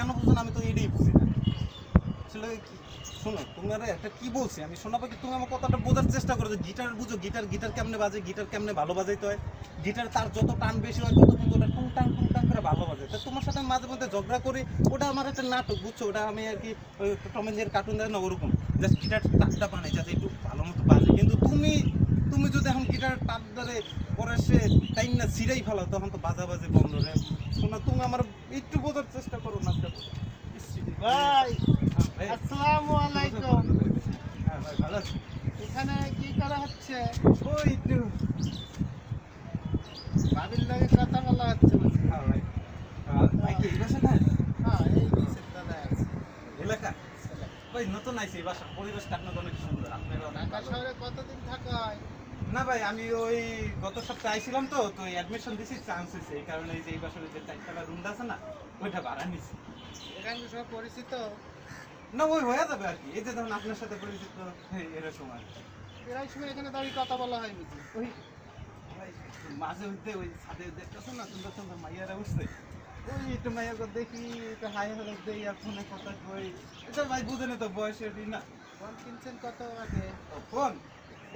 কেন বুঝো আমি তো এটাই বুঝি না। আসলে শোনো, তোমার একটা কি বলছি? আমি শোনা পাখি তুমি আমার কথাটা বোঝার চেষ্টা করো যে গিটার বুঝো, গিটার গিটার কেমনে বাজে, গিটার কেমনে ভালো বাজাইতে হয়? গিটার তার যত টান বেশি হয়, তত কিন্তু ওটা টুংটাং টুংটাং করে ভালো বাজে তা তোমার সাথে মাঝে মধ্যে ঝগড়া করি, ওটা আমার একটা নাটক, বুঝছ? ওটা আমি আর কি টমেঞ্জের কার্টুন দেয় না, ওরকম। জাস্ট গিটার টাকটা বানাই, যাতে একটু ভালো মতো বাজে। কিন্তু তুমি তুমি যদি এখন গিটার টাক ধরে পরে সে টাইম না ছিঁড়াই ফেলাও তখন তো বাজা বাজে বন্ধ রে। শোনা, তুমি আমার একটু বোঝার চেষ্টা করো না ভাই ভাই, আসসালামু আলাইকুম হ্যাঁ ভাই, ভালো আছি। এখানে কি করা হচ্ছে ওই একটু ভাবির লাগে কথা বলা হচ্ছে। হ্যাঁ ভাই। কি না? হ্যাঁ এই নিচের তলায় আছে এলাকা? ভাই, নতুন আইছি, এই বাসার পরিবেশটা আপনার অনেক সুন্দর। আপনার ঢাকা শহরে কতদিন থাকা হয় না ভাই আমি ওই গত সপ্তাহে আইছিলাম তো তো অ্যাডমিশন দিছি চান্স হয়েছে এই কারণে এই যে এই বাসার যে চারতলা রুমটা আছে না ওইটা ভাড়া নিছি এখানে সব পরিচিত না ওই হয়ে যাবে আর কি। এই যে ধরুন আপনার সাথে পরিচিত এরকম আর কি। প্রায় সময় এখানে দাঁড়িয়ে কথা বলা হয় বুঝি ওই ভাই, মাঝে মধ্যে ওই ছাদে দেখতেছো না সুন্দর সুন্দর মাইয়ারা উঠছে। ওই একটু মাইয়াকে দেখি একটু হাই হলে দেই আর ফোনে কথা কই। এটা ভাই বুঝেনি তো বয়সের ই না। ফোন কিনছেন কত আগে? ফোন?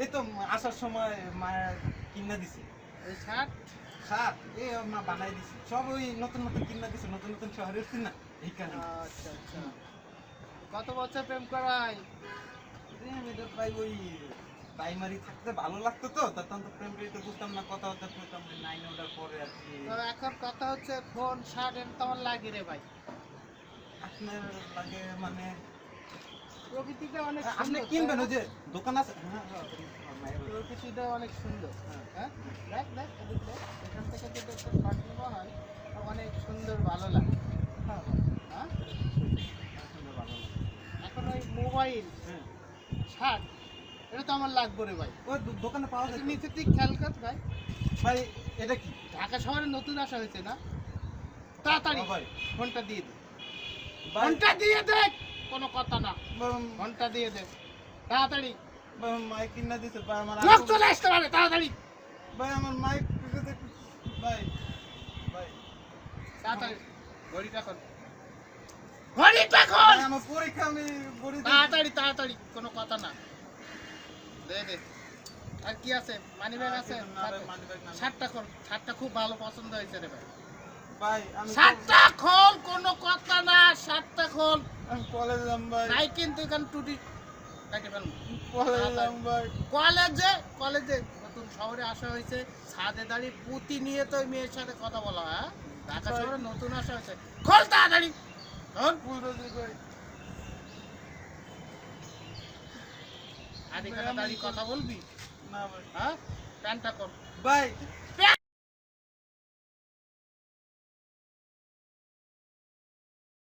এই তো আসার সময় মায়া কিনা দিছে। এই শার্ট? সাত এই মা বানাই দিছে। সব ওই নতুন নতুন কিনা দিছে নতুন নতুন শহরে উঠছি না এই কারণে। আচ্ছা আচ্ছা। কত বছর প্রেম করাই তো ভাই ওই প্রাইমারি থাকতে ভালো লাগতো তো তখন তো প্রেম প্রেম বুঝতাম না কথা হতে পেতাম নাইন ওটার পরে আর কি। এখন কথা হচ্ছে ফোন শার্ট এর তোমার লাগে রে ভাই। আপনার লাগে মানে প্রকৃতিটা অনেক আপনি কিনবেন ওই যে দোকান আছে হ্যাঁ, হ্যাঁ, প্রকৃতিটা অনেক সুন্দর। হ্যাঁ। হ্যাঁ দেখ দেখ এখান থেকে যদি একটা শট নেওয়া হয় অনেক সুন্দর ভালো লাগে হ্যাঁ, হ্যাঁ হ্যাঁ, সুন্দর ভালো লাগে। হ্যাঁ। শার্ট এটা তো আমার লাগবে রে ভাই। ওই দোকানে পাওয়া যায় নিচের দিক খেয়াল কর ভাই। ভাই এটা কি? ঢাকা শহরে নতুন আসা হয়েছে না? তাড়াতাড়ি ভাই ফোনটা দিয়ে দে। ফোনটা দিয়ে দেখ কোনো কথা না। ফোনটা দিয়ে দে। তাড়াতাড়ি। মাইক কিনা দিছে ভাই আমার লোক চলে আসতে পারে তাড়াতাড়ি। ভাই আমার মাইক ভাই ভাই। তাড়াতাড়ি। ঘড়িটা কর। আমার পরীক্ষা আমি তাড়াতাড়ি তাড়াতাড়ি কোনো কথা না। দে দে। আর কি আছে? মানি ব্যাগ আছে? খোল শার্টটা খুব ভালো পছন্দ হয়েছে রে ভাই। ভাই আমি খোল কোনো কথা না শার্টটা খোল। আমি কলেজ যাম ভাই। নাই কিন্তু এখানে টুটি কাটে ফেলব কলেজ যাম ভাই। কলেজে কলেজে নতুন শহরে আসা হয়েছে ছাদে দাঁড়িয়ে পুঁতি নিয়ে তো মেয়ের সাথে কথা বলা হয়? হ্যাঁ? ঢাকা শহরে নতুন আসা হয়েছে। খোল তাড়াতাড়ি। পুরোজি ভাই আর এখানে দাঁড়িয়ে কথা বলবি? না ভাই। হ্যাঁ? প্যান্টটা কর ভাই